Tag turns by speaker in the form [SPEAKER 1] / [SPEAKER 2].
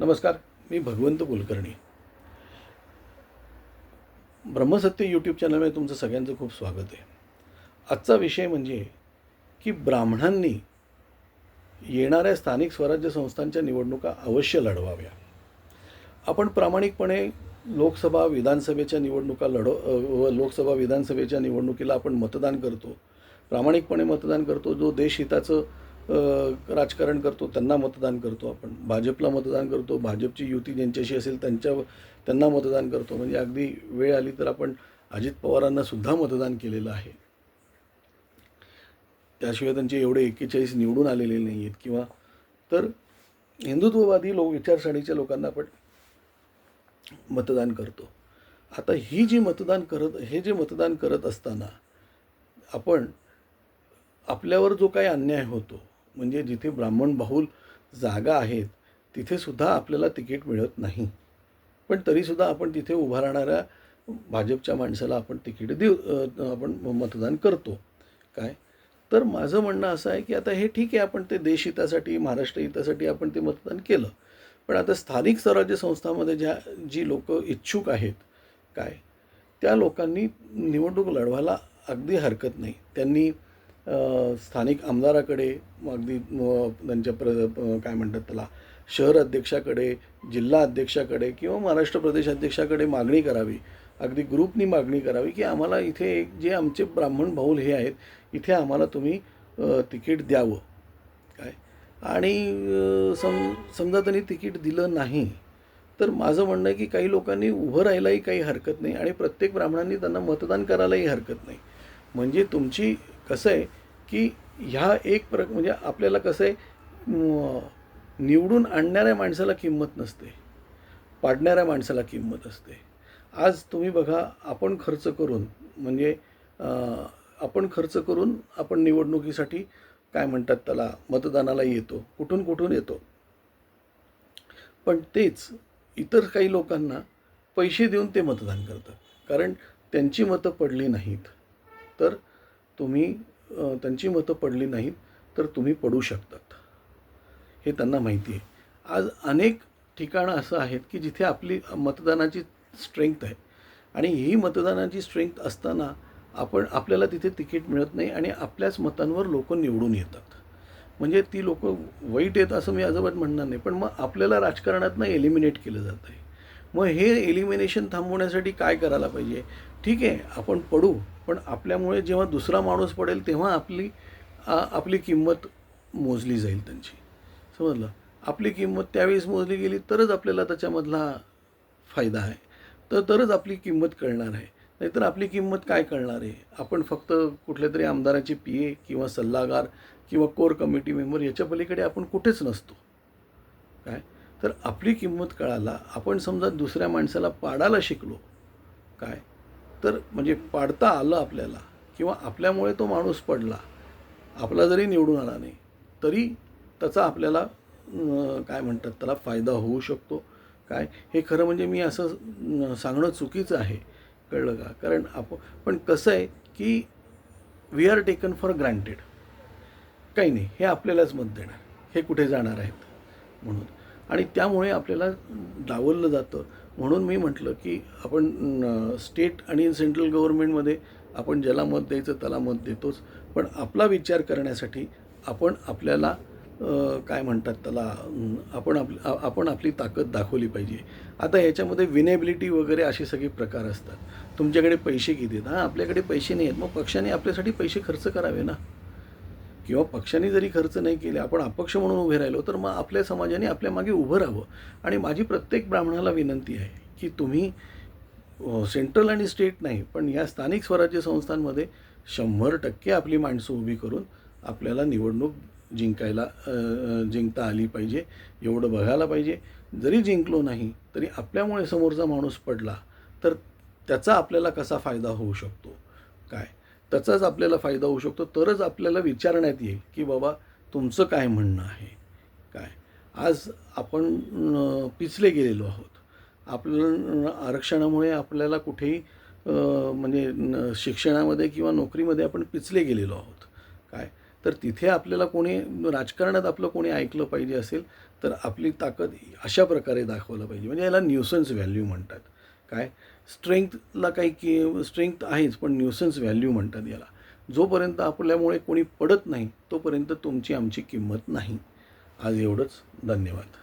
[SPEAKER 1] नमस्कार मी भगवंत कुलकर्णी. ब्रह्मसत्य यूट्यूब चॅनलमध्ये तुमचं सगळ्यांचं खूप स्वागत आहे. आजचा विषय म्हणजे की ब्राह्मणांनी येणाऱ्या स्थानिक स्वराज्य संस्थांच्या निवडणुका अवश्य लढवाव्या. आपण प्रामाणिकपणे लोकसभा विधानसभेच्या निवडणुका लढव व लोकसभा विधानसभेच्या निवडणुकीला आपण मतदान करतो. प्रामाणिकपणे मतदान करतो. जो देशहिताचं राजकारण करतो त्यांना मतदान करतो आपण. भाजपला मतदान करतो भाजपची युती ज्यांच्याशी असेल त्यांच्या त्यांना मतदान करतो. म्हणजे अगदी वेळ आली तर आपण अजित पवारांना सुद्धा मतदान केलेलं आहे. त्याशिवाय त्यांचे एवढे एक्केचाळीस निवडून आलेले नाही आहेत किंवा तर हिंदुत्ववादी लोक विचारसरणीच्या लोकांना आपण मतदान करतो. आता ही जी मतदान करत हे जे मतदान करत असताना आपण आपल्यावर जो काही अन्याय होतो म्हणजे जिथे ब्राह्मण बाहुल जागा आहेत तिथेसुद्धा आपल्याला तिकीट मिळत नाही. पण तरीसुद्धा आपण तिथे उभा राहणाऱ्या भाजपच्या माणसाला आपण तिकीट देऊ आपण मतदान करतो. काय? तर माझं म्हणणं असं आहे की आता हे ठीक आहे आपण ते देशहितासाठी महाराष्ट्र हितासाठी आपण ते मतदान केलं. पण आता स्थानिक स्वराज्य संस्थांमध्ये ज्या जी लोक इच्छुक आहेत काय? त्या लोकांनी निवडणूक लढवायला अगदी हरकत नाही. त्यांनी स्थानिक आमदाराकडे अगदी त्यांच्या प्र काय म्हणतात त्याला शहर अध्यक्षाकडे जिल्हा अध्यक्षाकडे किंवा महाराष्ट्र प्रदेश अध्यक्षाकडे मागणी करावी. अगदी ग्रुपनी मागणी करावी की आम्हाला इथे एक जे आमचे ब्राह्मण भाऊल हे आहेत इथे आम्हाला तुम्ही तिकीट द्यावं. काय? आणि सम समजा त्यांनी तिकीट दिलं नाही तर माझं म्हणणं आहे की काही लोकांनी उभं राहायलाही काही हरकत नाही आणि प्रत्येक ब्राह्मणांनी त्यांना मतदान करायलाही हरकत नाही. म्हणजे तुमची कसं आहे की ह्या एक प्र म्हणजे आपल्याला कसं आहे निवडून आणणाऱ्या माणसाला किंमत नसते. पाडणाऱ्या माणसाला किंमत असते. आज तुम्ही बघा आपण खर्च करून म्हणजे आपण खर्च करून आपण निवडणुकीसाठी काय म्हणतात त्याला मतदानाला येतो कुठून कुठून येतो. पण तेच इतर काही लोकांना पैसे देऊन ते मतदान करतात. कारण त्यांची मतं पडली नाहीत. तर तुम्ही त्यांची मतं पडली नाहीत तर तुम्ही पडू शकतात. हे त्यांना माहिती आहे. आज अनेक ठिकाणं असं आहेत की जिथे आपली मतदानाची स्ट्रेंथ आहे. आणि ही मतदानाची स्ट्रेंथ असताना आपण आपल्याला तिथे तिकीट मिळत नाही आणि आपल्याच मतांवर लोक निवडून येतात. म्हणजे ती लोक वाईट आहेत असं मी अजिबात म्हणणार नाही पण मग आपल्याला राजकारणातनं एलिमिनेट केलं जात आहे मग हे एलिमिनेशन थांबवण्यासाठी काय करायला पाहिजे? ठीक आहे आपण पडू पण आपल्यामुळे जेव्हा दुसरा माणूस पडेल तेव्हा आपली आपली किंमत मोजली जाईल त्यांची. समजलं? आपली किंमत त्यावेळेस मोजली गेली तरच आपल्याला त्याच्यामधला फायदा आहे. तर तरच आपली किंमत कळणार आहे. नाहीतर आपली किंमत काय कळणार आहे? आपण फक्त कुठल्या तरी आमदाराचे पी ए किंवा सल्लागार किंवा कोर कमिटी मेंबर याच्या पलीकडे आपण कुठेच नसतो. काय? तर आपली किंमत कळायला आपण समजा दुसऱ्या माणसाला पाडायला शिकलो काय? तर म्हणजे पाडता आलं आपल्याला किंवा आपल्यामुळे तो माणूस पडला आपला जरी निवडून आला नाही तरी त्याचा आपल्याला काय म्हणतात त्याला फायदा होऊ शकतो. काय? हे खरं म्हणजे मी असं सांगणं चुकीचं आहे. कळलं का? कारण आप पण कसं आहे की we are taken for granted काही नाही हे आपल्यालाच मत देणार. हे कुठे जाणार आहेत? म्हणून. आणि त्यामुळे आपल्याला डावललं जातं. म्हणून मी म्हटलं की आपण स्टेट आणि सेंट्रल गव्हर्नमेंटमध्ये आपण ज्याला मत द्यायचं त्याला मत देतोच. पण आपला विचार करण्यासाठी आपण आपल्याला काय म्हणतात त्याला आपण आप आपण आपली ताकद दाखवली पाहिजे. आता याच्यामध्ये विनेबिलिटी वगैरे असे सगळे प्रकार असतात. तुमच्याकडे पैसे किती आहेत हां आपल्याकडे पैसे नाही आहेत मग पक्षाने आपल्यासाठी पैसे खर्च करावे ना. किंवा पक्षाने जरी खर्च नाही केले आपण अपक्ष म्हणून उभे राहिलो तर मग आपल्या समाजाने आपल्या मागे उभं राहावं. आणि माझी प्रत्येक ब्राह्मणाला विनंती आहे की तुम्ही सेंट्रल आणि स्टेट नाही पण या स्थानिक स्वराज्य संस्थांमध्ये शंभर टक्के आपली माणसं उभी करून आपल्याला निवडणूक जिंकायला जिंकता आली पाहिजे एवढं बघायला पाहिजे. जरी जिंकलो नाही तरी आपल्यामुळे समोरचा माणूस पडला तर त्याचा आपल्याला कसा फायदा होऊ शकतो? काय? त्याचाच आपल्याला फायदा होऊ शकतो. तरच आपल्याला विचारण्यात येईल की बाबा तुमचं काय म्हणणं आहे? काय? आज आपण पिचले गेलेलो आहोत. आपलं आरक्षणामुळे आपल्याला कुठेही म्हणजे न- शिक्षणामध्ये किंवा नोकरीमध्ये आपण पिचले गेलेलो आहोत. काय? तर तिथे आपल्याला कोणी राजकारणात आपलं कोणी ऐकलं पाहिजे असेल तर आपली ताकद अशा प्रकारे दाखवलं पाहिजे. म्हणजे याला न्यूसन्स व्हॅल्यू म्हणतात. काय? स्ट्रेंथला काही की स्ट्रेंथ आहेच पण न्यूसन्स व्हॅल्यू म्हणतात याला. जोपर्यंत आपल्यामुळे कोणी पडत नाही तोपर्यंत तुमची आमची किंमत नाही. आज एवढंच. धन्यवाद.